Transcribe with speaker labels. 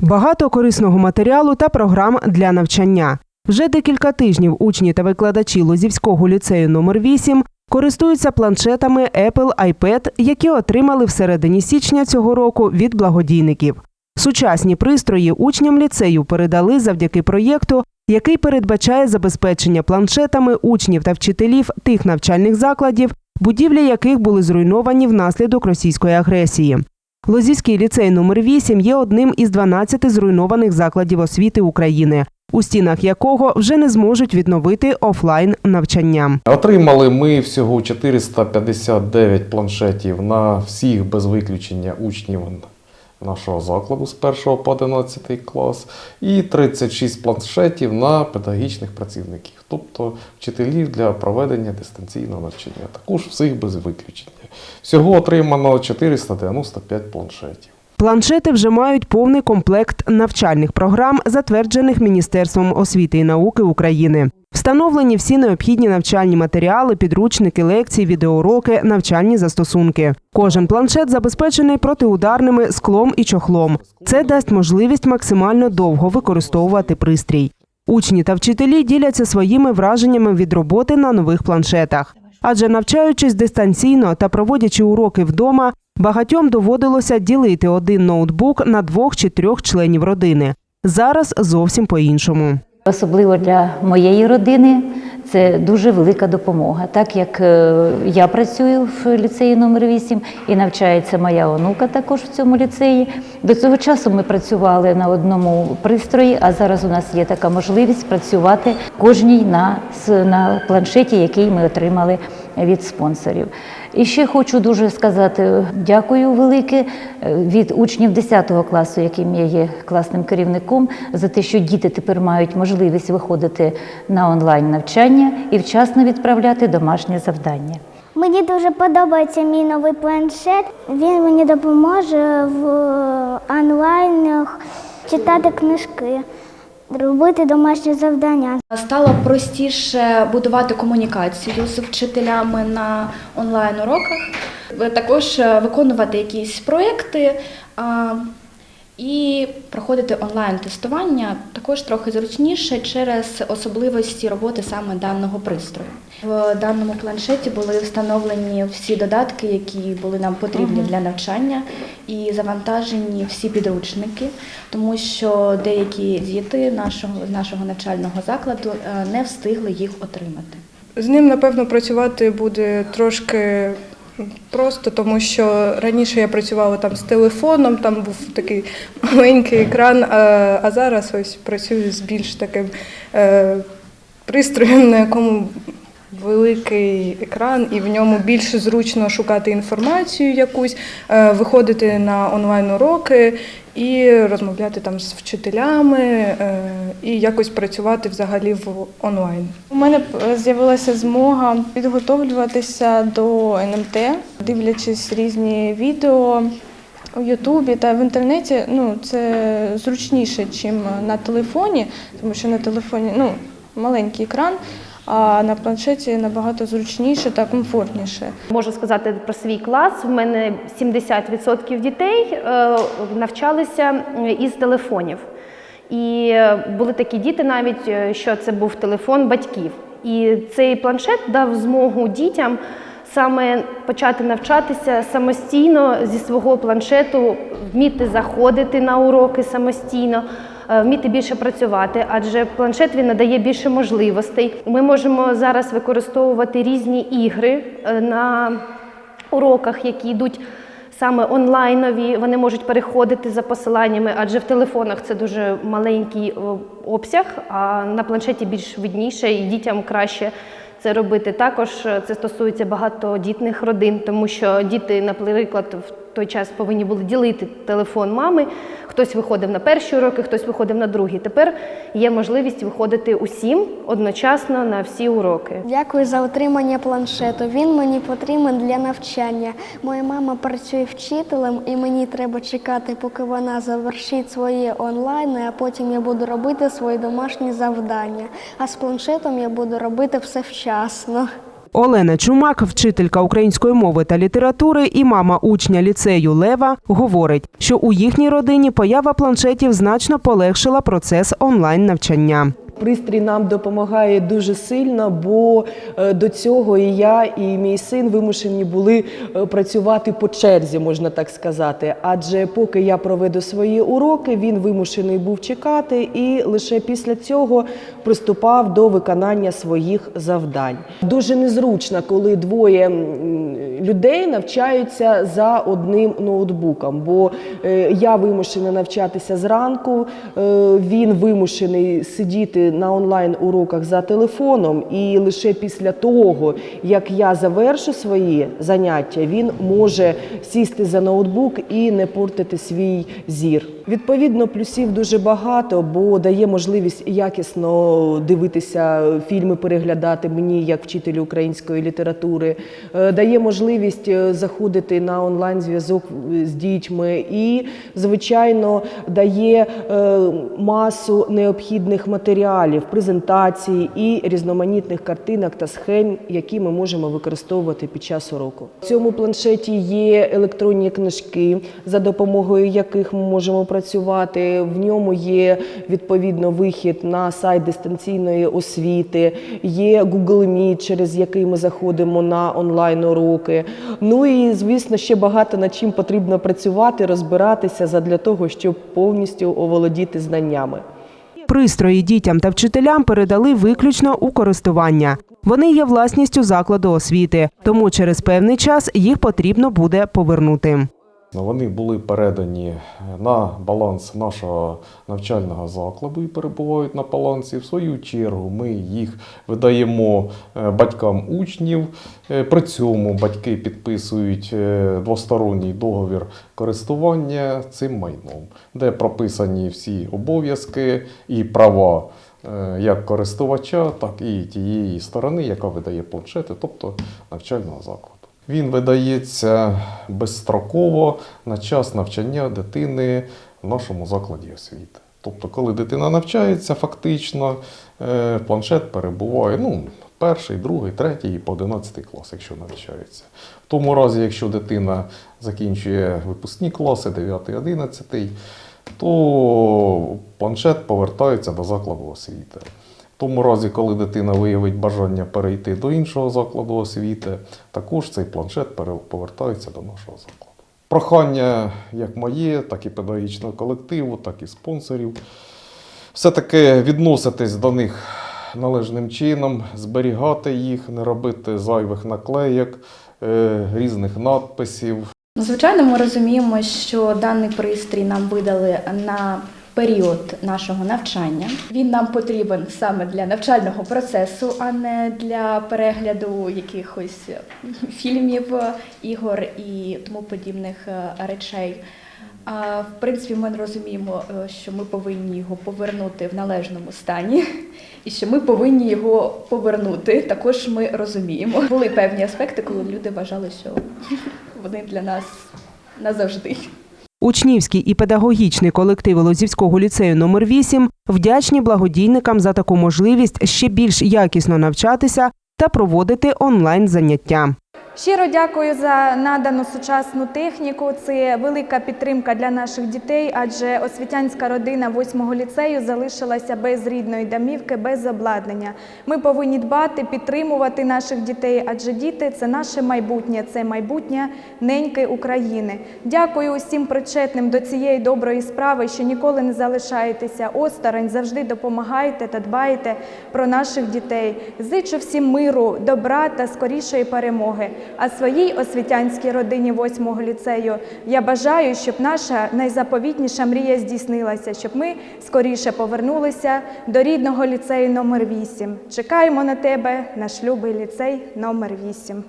Speaker 1: Багато корисного матеріалу та програм для навчання. Вже декілька тижнів учні та викладачі Лозівського ліцею номер 8 користуються планшетами Apple iPad, які отримали всередині січня цього року від благодійників. Сучасні пристрої учням ліцею передали завдяки проєкту, який передбачає забезпечення планшетами учнів та вчителів тих навчальних закладів, будівлі яких були зруйновані внаслідок російської агресії. Лозівський ліцей номер 8 є одним із 12 зруйнованих закладів освіти України, у стінах якого вже не зможуть відновити офлайн навчання.
Speaker 2: Отримали ми всього 459 планшетів на всіх без виключення учнів нашого закладу з 1 по 11 клас, і 36 планшетів на педагогічних працівників, тобто вчителів для проведення дистанційного навчання. Також всіх без виключення. Всього отримано 495 планшетів.
Speaker 1: Планшети вже мають повний комплект навчальних програм, затверджених Міністерством освіти і науки України. Встановлені всі необхідні навчальні матеріали, підручники, лекції, відеоуроки, навчальні застосунки. Кожен планшет забезпечений протиударними склом і чохлом. Це дасть можливість максимально довго використовувати пристрій. Учні та вчителі діляться своїми враженнями від роботи на нових планшетах. Адже навчаючись дистанційно та проводячи уроки вдома, багатьом доводилося ділити один ноутбук на двох чи трьох членів родини. Зараз зовсім по-іншому.
Speaker 3: Особливо для моєї родини це дуже велика допомога. Так як е, я працюю в ліцеї номер 8 і навчається моя онука також в цьому ліцеї. До цього часу ми працювали на одному пристрої, а зараз у нас є така можливість працювати кожній на, на планшеті, який ми отримали від спонсорів. І ще хочу дуже сказати дякую велике е, від учнів 10 класу, яким я є класним керівником, за те, що діти тепер мають можливість виходити на онлайн навчання і вчасно відправляти домашнє завдання.
Speaker 4: Мені дуже подобається мій новий планшет. Він мені допоможе в онлайнах читати книжки, робити домашні завдання.
Speaker 5: Стало простіше будувати комунікацію з вчителями на онлайн-уроках, також е, виконувати якісь проекти і проходити онлайн-тестування також трохи зручніше через особливості роботи саме даного пристрою. В даному планшеті були встановлені всі додатки, які були нам потрібні для навчання, і завантажені всі підручники, тому що деякі діти нашого, нашого навчального закладу е, не встигли їх отримати.
Speaker 6: З ним, напевно, працювати буде трошки просто, тому що раніше я працювала там з телефоном, там був такий маленький екран, а, зараз ось працюю з більш таким е, пристроєм, на якому великий екран, і в ньому більш зручно шукати інформацію якусь, е, виходити на онлайн-уроки і розмовляти там з вчителями, е, і якось працювати взагалі в онлайн.
Speaker 7: У мене з'явилася змога підготовлюватися до НМТ, дивлячись різні відео у Ютубі та в інтернеті. Ну це зручніше, ніж на телефоні, тому що на телефоні ну, маленький екран, а на планшеті набагато зручніше та комфортніше.
Speaker 8: Можу сказати про свій клас. В мене 70% дітей е, навчалися е, із телефонів. І е, були такі діти, навіть що це був телефон батьків. І цей планшет дав змогу дітям саме почати навчатися самостійно зі свого планшету, вміти заходити на уроки самостійно. Е, Вміти більше працювати, адже планшет він надає більше можливостей. Ми можемо зараз використовувати різні ігри е, на уроках, які йдуть саме онлайнові. Вони можуть переходити за посиланнями, адже в телефонах це дуже маленький обсяг, а на планшеті більш видніше і дітям краще. Це робити також е, це стосується багатодітних родин, тому що діти, наприклад, в той час повинні були ділити телефон мами. Хтось виходив на перші уроки, хтось виходив на другі. Тепер є можливість виходити усім одночасно на всі уроки.
Speaker 4: Дякую за отримання планшету. Він мені потрібен для навчання. Моя мама працює вчителем, і мені треба чекати, поки вона завершить свої онлайни, а потім я буду робити свої домашні завдання. А з планшетом я буду робити все вчасно.
Speaker 1: Олена Чумак, вчителька української мови та літератури і мама учня ліцею Лева, говорить, що у їхній родині поява планшетів значно полегшила процес онлайн навчання.
Speaker 9: Пристрій нам допомагає дуже сильно, бо е, до цього і я, і мій син вимушені були е, працювати по черзі, можна так сказати. Адже поки я проведу свої уроки, він вимушений був чекати, і лише після цього приступав до виконання своїх завдань. Дуже незручно, коли двоє людей навчаються за одним ноутбуком, бо е, я вимушена навчатися зранку, він вимушений сидіти на онлайн уроках за телефоном, і лише після того, як я завершу свої заняття, він може сісти за ноутбук і не портити свій зір. Відповідно, плюсів дуже багато, бо дає можливість якісно дивитися фільми, переглядати мені як вчителю української літератури, Е, дає можливість е, заходити на онлайн зв'язок з дітьми і, звичайно, дає е, масу необхідних матеріалів, презентацій і різноманітних картинок та схем, які ми можемо використовувати під час уроку. В цьому планшеті є електронні книжки, за допомогою яких ми можемо працювати. В ньому є відповідно вихід на сайт дистанційної освіти, є Google Meet, через який ми заходимо на онлайн уроки. Ну і звісно, ще багато над чим потрібно працювати, розбиратися задля того, щоб повністю оволодіти знаннями.
Speaker 1: Пристрої дітям та вчителям передали виключно у користування. Вони є власністю закладу освіти, тому через певний час їх потрібно буде повернути.
Speaker 2: Вони були передані на баланс нашого навчального закладу і перебувають на балансі. В свою чергу ми їх видаємо е, батькам учнів. Е, При цьому батьки підписують е, двосторонній договір користування цим майном, де прописані всі обов'язки і права е, як користувача, так і тієї сторони, яка видає планшети, тобто навчального закладу. Він видається безстроково на час навчання дитини в нашому закладі освіти. Тобто, коли дитина навчається, фактично е, планшет перебуває ну, перший, другий, третій і по 11 клас, якщо навчається. В тому разі, якщо дитина закінчує випускні класи, 9, 11, то планшет повертається до закладу освіти. Тому разі, коли дитина виявить бажання перейти до іншого закладу освіти, також цей планшет повертається до нашого закладу. Прохання як моє, так і педагогічного колективу, так і спонсорів. Все-таки відноситись до них належним чином, зберігати їх, не робити зайвих наклейок, е, різних надписів,
Speaker 5: Звичайно, ми розуміємо, що даний пристрій нам видали на період нашого навчання. Він нам потрібен саме для навчального процесу, а не для перегляду якихось фільмів, ігор і тому подібних е, речей. А в принципі, ми розуміємо, е, що ми повинні його повернути в належному стані, і що ми повинні його повернути. Також ми розуміємо. Були певні аспекти, коли люди вважали, що вони для нас назавжди.
Speaker 1: Учнівський і педагогічний колективи Лозівського ліцею номер 8 вдячні благодійникам за таку можливість ще більш якісно навчатися та проводити онлайн заняття.
Speaker 10: Щиро дякую за надану сучасну техніку. Це велика підтримка для наших дітей, адже освітянська родина восьмого ліцею залишилася без рідної домівки, без обладнання. Ми повинні дбати, підтримувати наших дітей, адже діти це наше майбутнє, це майбутнє неньки України. Дякую усім причетним до цієї доброї справи, що ніколи не залишаєтеся осторонь, завжди допомагаєте та дбаєте про наших дітей. Зичу всім миру, добра та скорішої перемоги. А своїй освітянській родині восьмого ліцею я бажаю, щоб наша найзаповітніша мрія здійснилася, щоб ми скоріше повернулися до рідного ліцею номер 8. Чекаємо на тебе, наш любий ліцей номер 8.